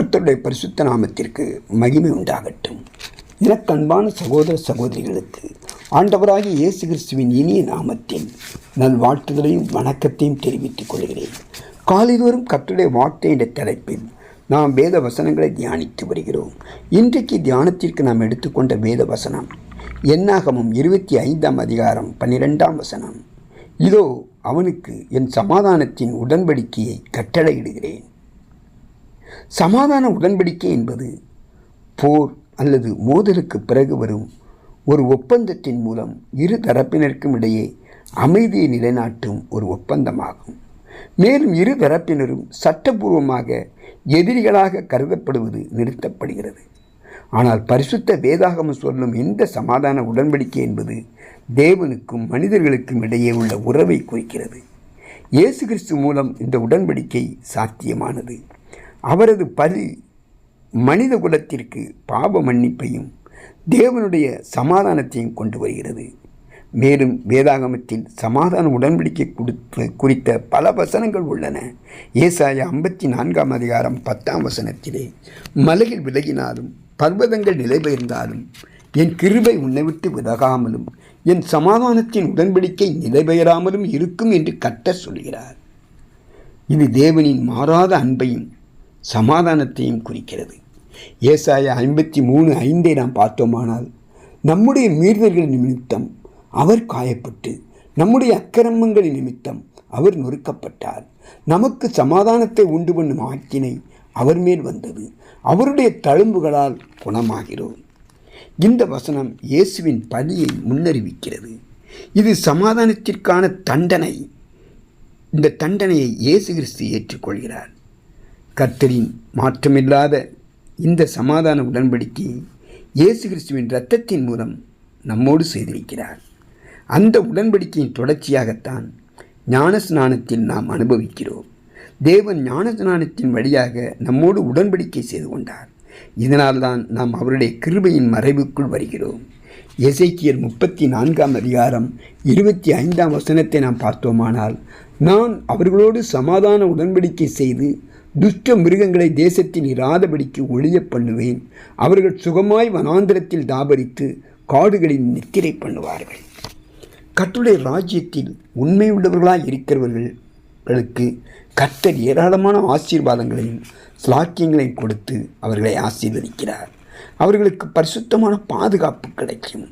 கர்த்தருடைய பரிசுத்த நாமத்திற்கு மகிமை உண்டாகட்டும். எனக்கன்பான சகோதர சகோதரிகளுக்கு ஆண்டவராகிய இயேசு கிறிஸ்துவின் இனிய நாமத்தின் நல் வாழ்த்துதலையும் வணக்கத்தையும் தெரிவித்துக் கொள்கிறேன். காலைதோறும் கர்த்தருடைய வார்த்தை என்ற தலைப்பில் நாம் வேத வசனங்களை தியானித்து வருகிறோம். இன்றைக்கு தியானத்திற்கு நாம் எடுத்துக்கொண்ட வேத வசனம் என்னாகமும் இருபத்தி ஐந்தாம் அதிகாரம் பன்னிரெண்டாம் வசனம். இதோ அவனுக்கு என் சமாதானத்தின் உடன்படிக்கையை கட்டளையிடுகிறேன். சமாதான உடன்படிக்கை என்பது போர் அல்லது மோதலுக்கு பிறகு வரும் ஒரு ஒப்பந்தத்தின் மூலம் இரு தரப்பினருக்கும் இடையே அமைதியை நிலைநாட்டும் ஒரு ஒப்பந்தமாகும். மேலும் இரு தரப்பினரும் சட்டபூர்வமாக எதிரிகளாக கருதப்படுவது நிறுத்தப்படுகிறது. ஆனால் பரிசுத்த வேதாகமம் சொல்லும் இந்த சமாதான உடன்படிக்கை என்பது தேவனுக்கும் மனிதர்களுக்கும் இடையே உள்ள உறவை குறிக்கிறது. இயேசு கிறிஸ்து மூலம் இந்த உடன்படிக்கை சாத்தியமானது. அவரது பலி மனித குலத்திற்கு பாவ மன்னிப்பையும் தேவனுடைய சமாதானத்தையும் கொண்டு வருகிறது. மேலும் வேதாகமத்தில் சமாதான உடன்படிக்கை கொடுத்து குறித்த பல வசனங்கள் உள்ளன. ஏசாய ஐம்பத்தி நான்காம் அதிகாரம் பத்தாம் வசனத்திலே மலையில் விலகினாலும் பர்வதங்கள் நிலைபெயர்ந்தாலும் என் கிருபை உன்னை விட்டு விலகாமலும் என் சமாதானத்தின் உடன்படிக்கை நிலைபெயராமலும் இருக்கும் என்று கட்ட சொல்கிறார். இது தேவனின் மாறாத அன்பையும் சமாதானத்தையும் குறிக்கிறது. ஏசாய ஐம்பத்தி மூணு ஐந்தை நாம் பார்த்தோமானால் நம்முடைய மீறுதல்கள் நிமித்தம் அவர் காயப்பட்டு நம்முடைய அக்கிரமங்களின் நிமித்தம் அவர் நொறுக்கப்பட்டார். நமக்கு சமாதானத்தை உண்டு பண்ணும் ஆக்கினை அவர் மேல் வந்தது. அவருடைய தழும்புகளால் குணமாகிறோம். இந்த வசனம் இயேசுவின் பலியை முன்னறிவிக்கிறது. இது சமாதானத்திற்கான தண்டனை. இந்த தண்டனையை இயேசு கிறிஸ்து ஏற்றுக்கொள்கிறார். கர்த்தரின் மாற்றமில்லாத இந்த சமாதான உடன்படிக்கை இயேசு கிறிஸ்துவின் இரத்தத்தின் மூலம் நம்மோடு செய்திருக்கிறார். அந்த உடன்படிக்கையின் தொடர்ச்சியாகத்தான் ஞான ஸ்நானத்தில் நாம் அனுபவிக்கிறோம். தேவன் ஞான ஸ்நானத்தின் வழியாக நம்மோடு உடன்படிக்கை செய்து கொண்டார். இதனால்தான் நாம் அவருடைய கிருபையின் மறைவுக்குள் வருகிறோம். எசைக்கியல் முப்பத்தி நான்காம் அதிகாரம் இருபத்தி ஐந்தாம் வசனத்தை நாம் பார்த்தோமானால் நான் அவர்களோடு சமாதான உடன்படிக்கை செய்து துஷ்ட மிருகங்களை தேசத்தில் இராதபடிக்கு ஒழிய பண்ணுவேன். அவர்கள் சுகமாய் வனாந்திரத்தில் தாபரித்து காடுகளில் நித்திரை பண்ணுவார்கள். கட்டுடைய ராஜ்யத்தில் உண்மையுள்ளவர்களாய் இருக்கிறவர்களுக்கு கர்த்தர் ஏராளமான ஆசீர்வாதங்களையும் ஸ்லாக்கியங்களையும் கொடுத்து அவர்களை ஆசீர்வதிக்கிறார். அவர்களுக்கு பரிசுத்தமான பாதுகாப்பு கிடைக்கும்.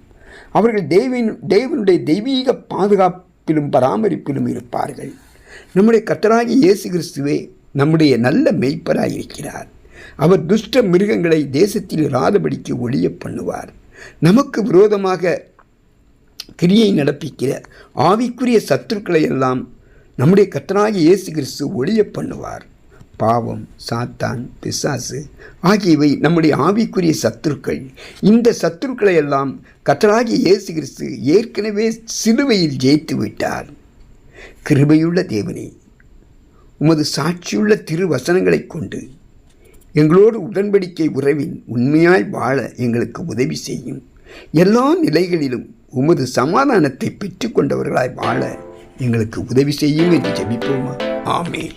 அவர்கள் தேவின் தேவனுடைய தெய்வீக பாதுகாப்பிலும் பராமரிப்பிலும் இருப்பார்கள். நம்முடைய கத்தராகி இயேசு கிறிஸ்துவே நம்முடைய நல்ல மெய்ப்பராய் இருக்கிறார் அவர் துஷ்ட மிருகங்களை தேசத்தில் இராதபடிக்கு ஒழிய பண்ணுவார். நமக்கு விரோதமாக கிரியை நடப்பிக்கிற ஆவிக்குரிய சத்துருக்களை எல்லாம் நம்முடைய கத்தனாகி இயேசு கிறிஸ்து ஒளிய பண்ணுவார். பாவம் சாத்தான் பிசாசு ஆகியவை நம்முடைய ஆவிக்குரிய சத்துருக்கள். இந்த சத்துருக்களை எல்லாம் கத்தராகி இயேசு கிறிஸ்து ஏற்கனவே சிலுவையில் ஜெயித்து விட்டார் கிருபையுள்ள தேவனே உமது சாட்சியுள்ள திரு வசனங்களைக் கொண்டு எங்களோடு உடன்படிக்கை உறவின் உண்மையாய் வாழ எங்களுக்கு உதவி செய்யும். எல்லா நிலைகளிலும் உமது சமாதானத்தை பெற்றுக்கொண்டவர்களாய் வாழ எங்களுக்கு உதவி செய்யும் என்று ஜெபிப்போமா? ஆமே